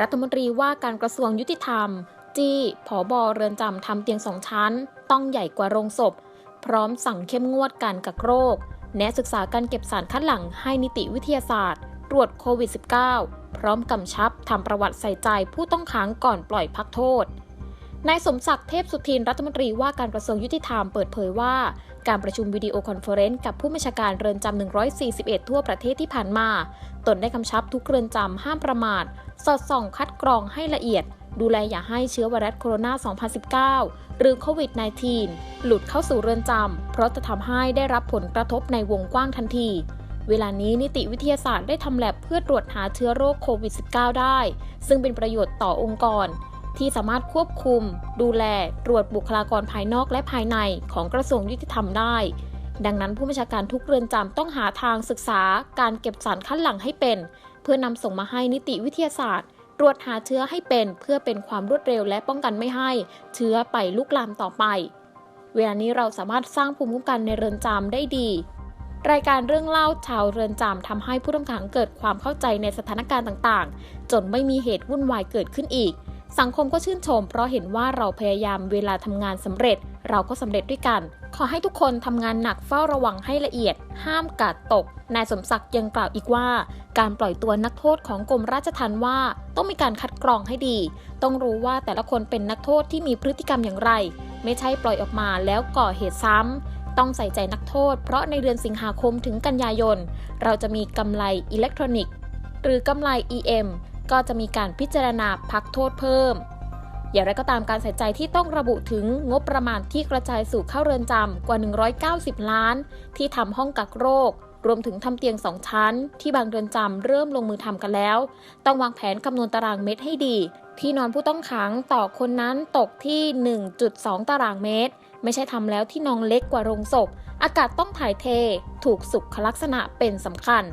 รัฐมนตรีว่าการกระทรวงยุติธรรม จี้ผอบอเรือนจำทำเตียงสองชั้น ต้องใหญ่กว่าโรงศพ พร้อมสั่งเข้มงวดการกักโรค แนะศึกษาการเก็บสารคัดหลั่งให้นิติวิทยาศาสตร์ ตรวจโควิด -19 พร้อมกำชับทำประวัติใส่ใจผู้ต้องขังก่อนปล่อยพักโทษ นายสมศักดิ์เทพสุทินรัฐมนตรีว่าการกระทรวงยุติธรรมเปิดเผยว่า การประชุมวิดีโอคอนเฟอเรนซ์กับผู้บัญชาการเรือนจำ 141 ทั่วประเทศที่ผ่านมา ตนได้กำชับทุกเรือนจำห้ามประมาท สอดส่องคัดกรองให้ละเอียด ดูแลอย่าให้เชื้อไวรัสโคโรนา 2019 หรือโควิด -19 หลุดเข้าสู่เรือนจำ เพราะจะทำให้ได้รับผลกระทบในวงกว้างทันทีเวลานี้นิติวิทยาศาสตร์ได้ทำแลบเพื่อตรวจหาเชื้อโรคโควิด -19 ได้ ซึ่งเป็นประโยชน์ต่อองค์กร ที่สามารถควบคุม ดูแล ตรวจบุคลากรภายนอกและภายในของกระทรวงยุติธรรมได้ ดังนั้นผู้บัญชาการทุกเรือนจำต้องหาทางศึกษา การเก็บสารคัดหลั่งให้เป็น เพื่อนำส่งมาให้นิติวิทยาศาสตร์ ตรวจหาเชื้อให้เป็น เพื่อเป็นความรวดเร็วและป้องกันไม่ให้ เชื้อไปลุกลามต่อไป เวลานี้เราสามารถสร้างภูมิคุ้มกันในเรือนจำได้ดีรายการเรื่องเล่าชาวเรือนจำทำให้ผู้ต้องขังเกิดความเข้าใจในสถานการณ์ต่างๆ จนไม่มีเหตุวุ่นวายเกิดขึ้นอีก สังคมก็ชื่นชม เพราะเห็นว่าเราพยายามเวลาทำงานสำเร็จ เราก็สำเร็จด้วยกัน ขอให้ทุกคนทำงานหนักเฝ้าระวังให้ละเอียด ห้ามกาดตก นายสมศักดิ์ยังกล่าวอีกว่า การปล่อยตัวนักโทษของกรมราชทัณฑ์ว่า ต้องมีการคัดกรองให้ดี ต้องรู้ว่าแต่ละคนเป็นนักโทษที่มีพฤติกรรมอย่างไร ไม่ใช่ปล่อยออกมาแล้วก่อเหตุซ้ำต้องใส่ใจนักโทษ เพราะในเดือนสิงหาคมถึงกันยายนเราจะมีกำไรอิเล็กทรอนิกส์หรือกำไร EM ก็จะมีการพิจารณาพักโทษเพิ่ม อย่างไรก็ตามการใส่ใจที่ต้องระบุถึงงบประมาณที่กระจายสู่เข้าเรือนจำกว่า 190 ล้าน ที่ทำห้องกักโรค รวมถึงทำเตียงสองชั้น ที่บางเรือนจำเริ่มลงมือทำกันแล้ว ต้องวางแผนคำนวณตารางเมตรให้ดี ที่นอนผู้ต้องขังต่อคนนั้นตกที่ 1.2 ตารางเมตร ไม่ใช่ทำแล้วที่นอนเล็กกว่าโรงศพ อากาศต้องถ่ายเท ถูกสุขลักษณะเป็นสำคัญ